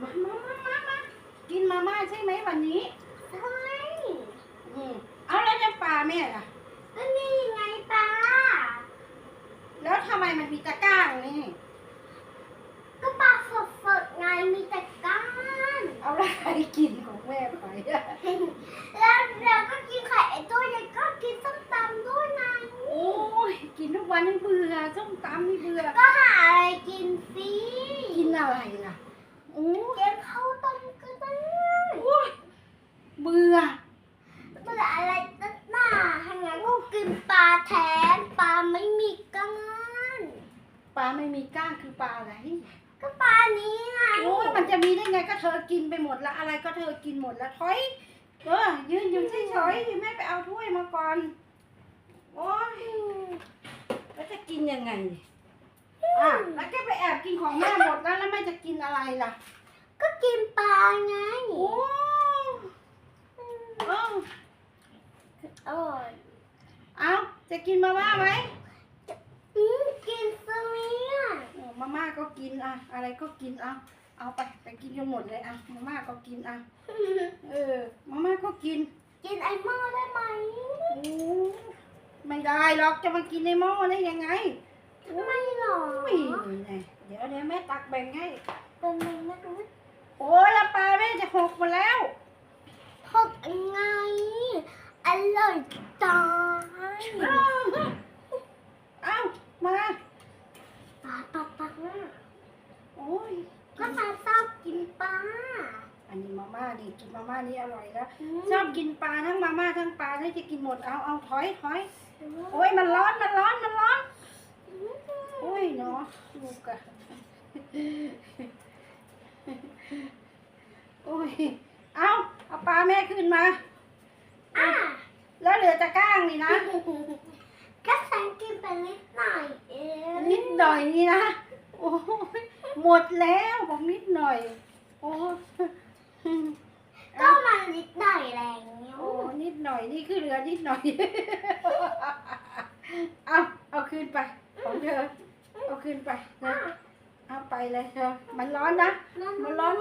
มามามามามากินมาม่าใช่ไหมวันนี้ ใช่อืมเอาแล้วจะปลาแม่ล่ะ ก็นี่ไงปลา แล้วทำไมมันมีตะกร้างนี่ ก็ปลาสดๆไงมีแต่ก้าน เอาอะไรกินของแม่ไปอะแล้วเราก็กินไข่ไอ้ตัวใหญ่ก็กินส้มตำด้วยไงโอ้ยกินทุกวันนี่เบื่อส้มตำนี่เบื่อ ก็หาอะไรกินสิ กินอะไรล่ะ โอ้ย เก็บข้าวต้มก็ได้ โอ้ยเบื่อ เบื่ออะไรนักหนาถ้างั้นก็กินปลา แทนปลาไม่มีก้านปลาไม่มีกล้างคือปลาอะไรก็ปลานี้ไงโอ้ยมันจะมีได้ไงก็เธอกินไปหมดละอะไรก็เธอกินหมดละถอยเออยืนอยู่เฉยๆดิแม่ไปเอาถ้วยมาก่อนโอ้ยแล้วจะกินยังไงเนี่ยอะแล้วแกไปแอบกินของแม่หมดแล้วแล้วแม่จะกินอะไรล่ะ ก็กินปลาไงโอ้เออ อร่อย เอา จะกินมาม่าไหมอืมกินสวีอะโอ้มาม่าก็กินอะ อะไรก็กินเอาเอาไปไปกินกันหมดเลยอะมาม่าก็กินอะเออมาม่าก็กินกินไอหม้อได้ไหมโอ้ไม่ได้หรอกจะมากินในหม้อได้ยังไงไม่หรออุ้ยนี่เดี๋ยวเดี๋ยวแม่ตักแบ่งให้เป็นไงไม่รู้โอ้ยละปลาแม่จะหกหมดแล้วพกยังไงอร่อยจัง เอ้ามา ปลาปลาปลา โอ้ ยก็ตาชอบกินปลาอันนี้มาม่านี่กินมาม่านี่อร่อยแล้วชอบกินปลาทั้งมาม่าทั้งปลาถ้าจะกินหมดเอาเอาถอยถอยโอ้ยมันร้อนมันร้อนมันร้อนโอ้ยเนาะลูกอะโอ้ยเอาเอาปลาแม่ขึ้นมาอะแล้วเหลือตะกร้างนี่นะก็ฉันกินไปนิดหน่อยเองนิดหน่อยนี่นะโอ้ย หมดแล้วบอกนิดหน่อย โอ้ยก็มันนิดหน่อยแรงโอ้นิดหน่อยนี่คือเหลือนิดหน่อย เอาเอาคืนไป ของเธอ เอาคืนไปนะเอาไปเลยเธอ มันร้อนนะ มันร้อน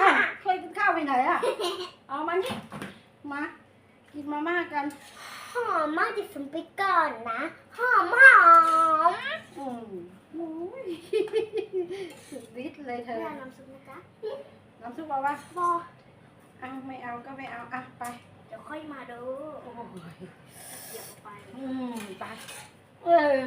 อ้าวเคยกินข้าวไปไหนอะ เอามานี่มา กินมาม่ากันหอมมากดิฉันไปก่อนนะหอมหอม อืมโอ้ย สุด ฤทธิ์เลยเธอแม่น้ำซุปนะจ๊ะน้ำซุปเอาวะบอเอาไม่เอาก็ไม่เอาอะไป เดี๋ยวค่อยมาดูโอ้ยเดี๋ยวไป อืมไป เออ